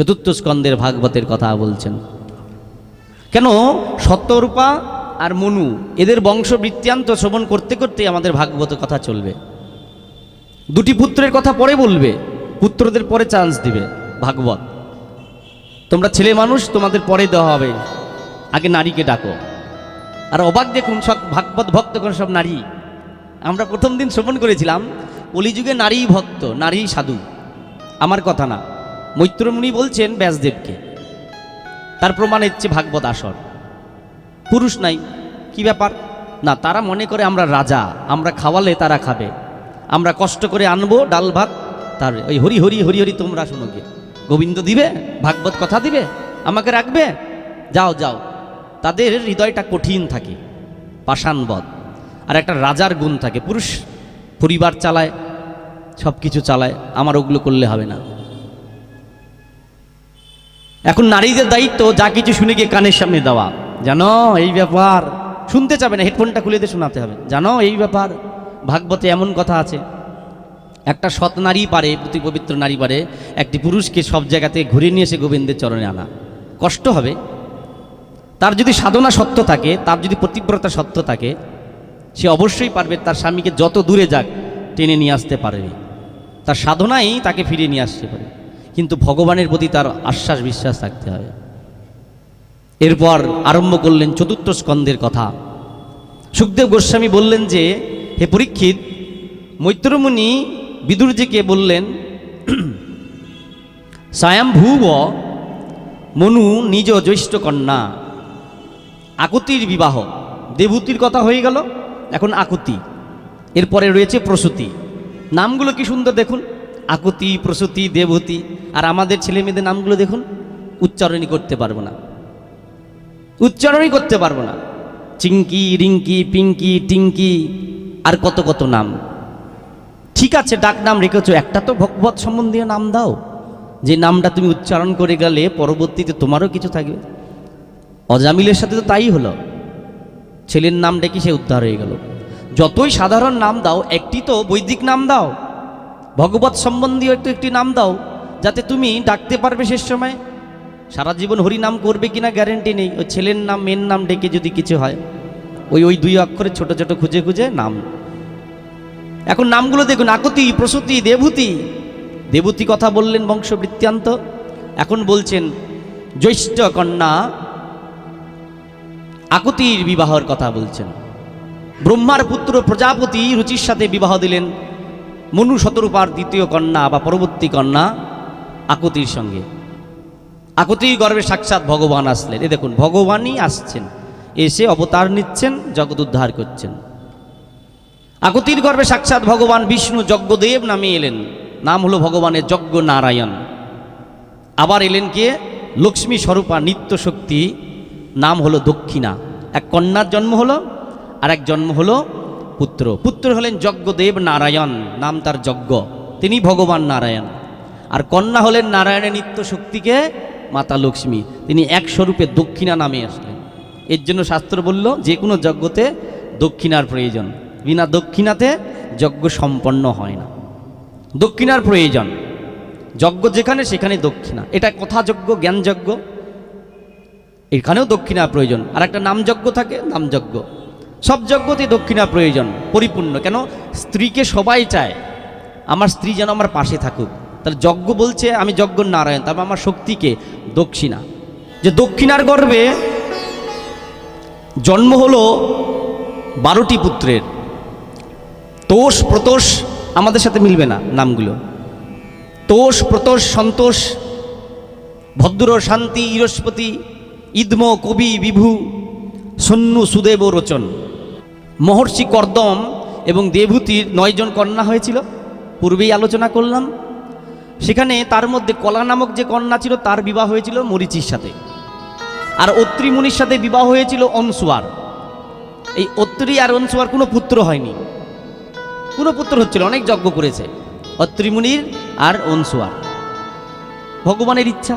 চতুর্থ স্কন্দের ভাগবতের কথা বলছেন। কেন? সত্যরূপা আর মনু, এদের বংশ বৃত্তান্ত শ্রবণ করতে করতে আমাদের ভাগবত কথা চলবে। দুটি পুত্রের কথা পরে বলবে, পুত্রদের পরে চান্স দিবে ভাগবত। তোমরা ছেলে মানুষ, তোমাদের পরে দেওয়া হবে। আগে নারীকে ডাকো। আর অবাক দেখুন, সব ভাগবত ভক্ত করে সব নারী। আমরা প্রথম দিন শ্রবণ করেছিলাম, কলিযুগে নারী ভক্ত নারী সাধু। আমার কথা না। মৈত্রমুনি বলছেন ব্যাসদেবকে। তার প্রমাণ হচ্ছে ভাগবত আসর। পুরুষ নাই, কি ব্যাপার? না, তারা মনে করে আমরা রাজা, আমরা খাওয়ালে তারা খাবে। আমরা কষ্ট করে আনব ডাল ভাত, তার ওই হরি হরি হরি হরি তোমরা শোনো গিয়ে গোবিন্দ দিবে, ভাগবত কথা দিবে, আমাকে রাখবে? যাও যাও। তাদের হৃদয়টা কঠিন থাকে, পাষাণবধ। আর একটা রাজার গুণ থাকে, পুরুষ পরিবার চালায় সব কিছু চালায়, আমার ওগুলো করলে হবে না। এখন নারীদের দায়িত্ব যা কিছু শুনে গিয়ে কানের সামনে দেওয়া। জানো, এই ব্যাপার, শুনতে চাবে না, হেডফোনটা খুলে দিয়ে শোনাতে হবে। জানো, এই ব্যাপার, ভাগবতে এমন কথা আছে। একটা সৎ নারী পারে প্রতি পবিত্র নারী পারে, একটি পুরুষকে সব জায়গাতে ঘুরে নিয়ে এসে গোবিন্দের চরণে আনা। কষ্ট হবে। তার যদি সাধনা সত্য থাকে, তার যদি প্রতিব্রতা সত্য থাকে, সে অবশ্যই পারবে, তার স্বামীকে যত দূরে যাক টেনে নিয়ে আসতে পারবে তার সাধনাই তাকে ফিরিয়ে নিয়ে আসতে পারে। কিন্তু ভগবানের প্রতি তার আশ্বাস বিশ্বাস থাকতে হবে এরপর আরম্ভ করলেন চতুর্থ স্কন্ধের কথা। সুখদেব গোস্বামী বললেন যে, হে পরীক্ষিত মৈত্রমুনি বিদুরজিকে বললেন স্বয়ংভূব মনু নিজ জ্যৈষ্ঠ কন্যা, আকুতির বিবাহ। দেবূতির কথা হয়ে গেল, এখন আকুতি। এরপরে রয়েছে প্রসূতি। নামগুলো কি সুন্দর দেখুন। আকুতি, প্রসূতি, দেবহূতি, আর আমাদের ছেলে মেয়েদের নামগুলো দেখুন, উচ্চারণই করতে পারব না। উচ্চারণই করতে পারব না। চিঙ্কি রিঙ্কি পিঙ্কি টিঙ্কি আর কত কত নাম। ঠিক আছে, ডাক নাম রেখেছো, একটা তো ভগবত সম্বন্ধীয় নাম দাও। যে নামটা তুমি উচ্চারণ করে গেলে পরবর্তীতে তোমারও কিছু থাকবে। অজামিলের সাথে তো তাই হলো। ছেলের নাম ডেকে সে উদ্ধার হয়ে গেল। যতই সাধারণ নাম দাও, একটি তো বৈদিক নাম দাও। ভগবত সম্বন্ধীয় একটু একটি নাম দাও, যাতে তুমি ডাকতে পারবে শেষ সময়। সারা জীবন হরি নাম করবে কিনা গ্যারেন্টি নেই, ওই ছেলের নাম মেন নাম ডেকে যদি কিছু হয়। ওই ওই দুই অক্ষরে ছোট ছোট খুঁজে খুঁজে নাম। এখন নামগুলো দেখুন, আকতি, প্রসূতি দেবূতি দেবূতি কথা বললেন বংশ বৃত্তান্ত এখন বলছেন, জ্যৈষ্ঠ কন্যা, আকুতির বিবাহর কথা বলছেন। ব্রহ্মার পুত্র প্রজাপতি রুচির সাথে বিবাহ দিলেন। মনু শতরূপার দ্বিতীয় কন্যা বা পরবর্তী কন্যা আকুতির সঙ্গে। আকুতির গর্ভে সাক্ষাৎ ভগবান আসলেন। এ দেখুন, ভগবানই আসছেন। এসে অবতার নিচ্ছেন, জগৎ উদ্ধার করছেন। আকুতির গর্ভে সাক্ষাৎ ভগবান বিষ্ণু যজ্ঞদেব নামে এলেন। নাম হলো ভগবানের যজ্ঞ নারায়ণ আবার এলেন কে? লক্ষ্মী স্বরূপা নিত্য শক্তি নাম হলো দক্ষিণা। এক কন্যার জন্ম হলো আর এক জন্ম হলো পুত্র। পুত্র হলেন যজ্ঞদেব নারায়ণ, নাম তার যজ্ঞ। তিনি ভগবান নারায়ণ। আর কন্যা হলেন নারায়ণের নিত্য শক্তিকে মাতা লক্ষ্মী। তিনি এক স্বরূপে দক্ষিণা নামে আসলেন। এর জন্য শাস্ত্র বলল, যে কোনো যজ্ঞতে দক্ষিণার প্রয়োজন। বিনা দক্ষিণাতে যজ্ঞ সম্পন্ন হয় না। দক্ষিণার প্রয়োজন। যজ্ঞ যেখানে, সেখানে দক্ষিণা। এটা কথা যজ্ঞ, জ্ঞান যজ্ঞ। এখানেও দক্ষিণা প্রয়োজন। আর একটা নামযজ্ঞ থাকে নামযজ্ঞ সব যজ্ঞতেই দক্ষিণা প্রয়োজন, পরিপূর্ণ। কেন? স্ত্রীকে সবাই চায়, আমার স্ত্রী যেন আমার পাশে থাকুক। তাহলে যজ্ঞ বলছে, আমি যজ্ঞ নারায়ণ তারপর আমার শক্তিকে দক্ষিণা। যে দক্ষিণার গর্ভে জন্ম হলো বারোটি পুত্রের। তোষ, প্রতোষ আমাদের সাথে মিলবে না নামগুলো। তোষ, প্রতোষ, সন্তোষ, ভদ্র, শান্তি ইরস্পতি ইদম, কবি, বিভু সন্নু সুদেব, রোচন। মহর্ষি কর্দম এবং দেবহূতির নয়জন কন্যা হয়েছিল। পূর্বেই আলোচনা করলাম। সেখানে তার মধ্যে কলা নামক যে কন্যা ছিল, তার বিবাহ হয়েছিল মরিচির সাথে। আর অত্রি মুনির সাথে বিবাহ হয়েছিল অনসুয়ার। এই অত্রি আর অনসুয়ার কোনো পুত্র হয়নি। কোনো পুত্র হচ্ছিল, অনেক যজ্ঞ করেছে অত্রি মুনির আর অনসুয়ার। ভগবানের ইচ্ছা।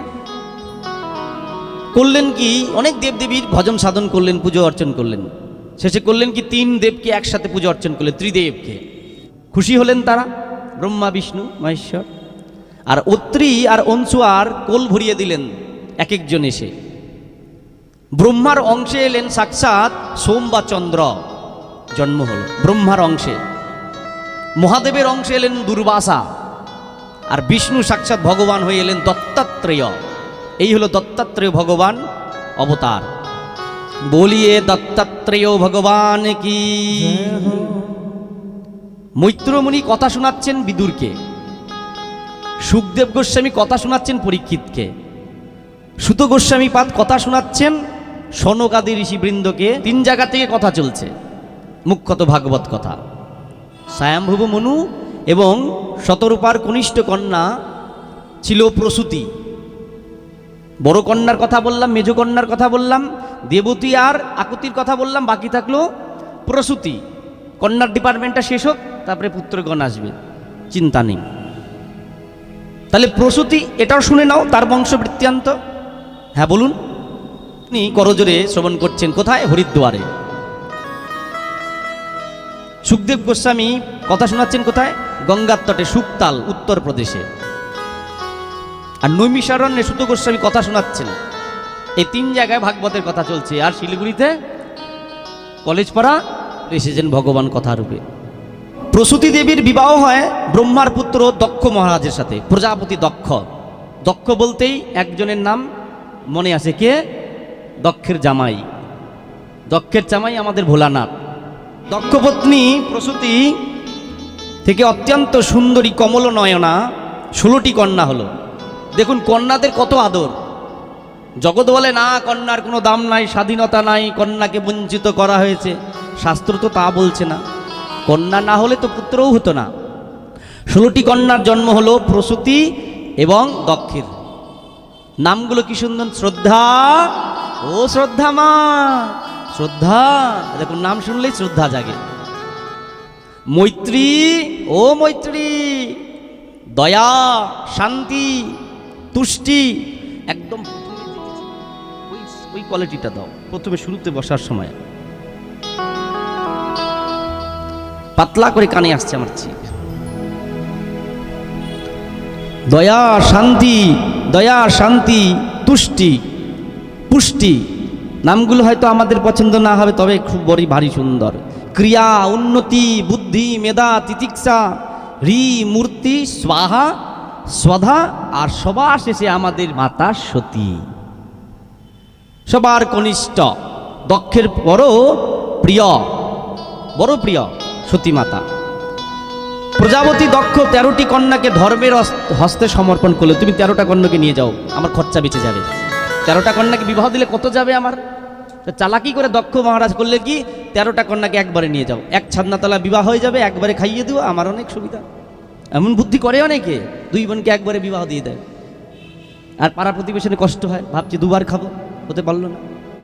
করলেন কি, অনেক দেবদেবীর ভজন সাধন করলেন, পুজো অর্চন করলেন। শেষে করলেন কি, তিন দেবকে একসাথে পুজো অর্চন করলেন, ত্রিদেবকে। খুশি হলেন তারা, ব্রহ্মা, বিষ্ণু, মহেশ্বর। আর অত্রি আর অংশুয়ার কোল ভরিয়ে দিলেন এক একজন এসে। ব্রহ্মার অংশে এলেন সাক্ষাৎ সোম বা চন্দ্র জন্ম হল। ব্রহ্মার অংশে। মহাদেবের অংশে এলেন দুর্বাসা। আর বিষ্ণু সাক্ষাৎ ভগবান হয়ে এলেন দত্তাত্রেয়। এই হলো দত্তাত্রেয় ভগবান অবতার। বলিয়ে দত্তাত্রেয় ভগবান কি? মৈত্রমণি কথা শোনাচ্ছেন বিদুরকে। সুখদেব গোস্বামী কথা শোনাচ্ছেন পরীক্ষিতকে। সুত গোস্বামী পাদ কথা শোনাচ্ছেন সনকাদি ঋষিবৃন্দকে। তিন জায়গা থেকে কথা চলছে, মুখ্যত ভাগবত কথা। স্বয়ম্ভুব মনু এবং শতরূপার কনিষ্ঠ কন্যা ছিল প্রসূতি। বড় কন্যার কথা বললাম, মেজ কন্যার কথা বললাম, দেবতী আর আকুতির কথা বললাম, বাকি থাকল প্রসূতি। কন্যার ডিপার্টমেন্টটা শেষ হোক, তারপরে পুত্রগণ আসবে। চিন্তা নেই। তাহলে প্রসূতি, এটাও শুনে নাও, তার বংশ বৃত্তান্ত হ্যাঁ বলুন। আপনি করজোরে শ্রবণ করছেন, কোথায়? হরিদ্বারে। সুখদেব গোস্বামী কথা শোনাচ্ছেন কোথায়? গঙ্গার তটে সুকতাল, উত্তরপ্রদেশে। আর নৈমিষারণ্যে সুত গোস্বামী কথা শোনাচ্ছেন। এই তিন জায়গায় ভাগবতের কথা চলছে। আর শিলিগুড়িতে কলেজ পাড়া এসেছেন ভগবান কথারূপে। প্রসূতি দেবীর বিবাহ হয় ব্রহ্মার পুত্র দক্ষ মহারাজের সাথে, প্রজাপতি দক্ষ। দক্ষ বলতেই একজনের নাম মনে আছে কে? দক্ষের জামাই। দক্ষের জামাই আমাদের ভোলানাথ। দক্ষপত্নী প্রসূতি থেকে অত্যন্ত সুন্দরী কমল নয়না ষোলোটি কন্যা হলো। দেখুন, কন্যাদের কত আদর। জগৎ বলে, না, কন্যার কোনো দাম নাই, স্বাধীনতা নাই, কন্যাকে বঞ্চিত করা হয়েছে। শাস্ত্র তো তা বলছে না। কন্যা না হলে তো পুত্রও হতো না। ষোলোটি কন্যার জন্ম হলো প্রসূতি এবং দক্ষের নামগুলো কি সুন্দর? শ্রদ্ধা। ও শ্রদ্ধা মা, শ্রদ্ধা। দেখুন, নাম শুনলেই শ্রদ্ধা জাগে। মৈত্রী, ও মৈত্রী, দয়া, শান্তি। তুষ্টি। একদম ওই কোয়ালিটিটা দাও। প্রথমে শুরুতে বসার সময়। পাতলা করে কানে আসছে আমার চিক দয়া, শান্তি দয়া, শান্তি, তুষ্টি, পুষ্টি। নামগুলো হয়তো আমাদের পছন্দ না হবে, তবে খুব বড়ই ভারী সুন্দর। ক্রিয়া, উন্নতি, বুদ্ধি, মেধা, তিতিক্ষা, রি, মূর্তি, স্বাহা স্বধা আর সবার শেষে আমাদের মাতা সতী। সবার কনিষ্ঠ, দক্ষের বড় প্রিয় বড় প্রিয় সতী মাতা। প্রজাপতি দক্ষ তেরোটি কন্যাকে ধর্মের হস্তে সমর্পণ করল। তুমি তেরোটা কন্যাকে নিয়ে যাও, আমার খরচা বেঁচে যাবে। তেরোটা কন্যাকে বিবাহ দিলে কত যাবে আমার? চালাকি করে দক্ষ মহারাজ করলে কি? তেরোটা কন্যাকে একবারে নিয়ে যাও। এক ছাদনাতলা বিবাহ হয়ে যাবে, একবারে খাইয়ে দিও, আমার অনেক সুবিধা। এমন বুদ্ধি করে অনেকে, দুই বোনকে একবারে বিবাহ দিয়ে দেয়। আর পাড়া প্রতিবেশনে কষ্ট হয়, ভাবছি দুবার খাব, হতে পারল না।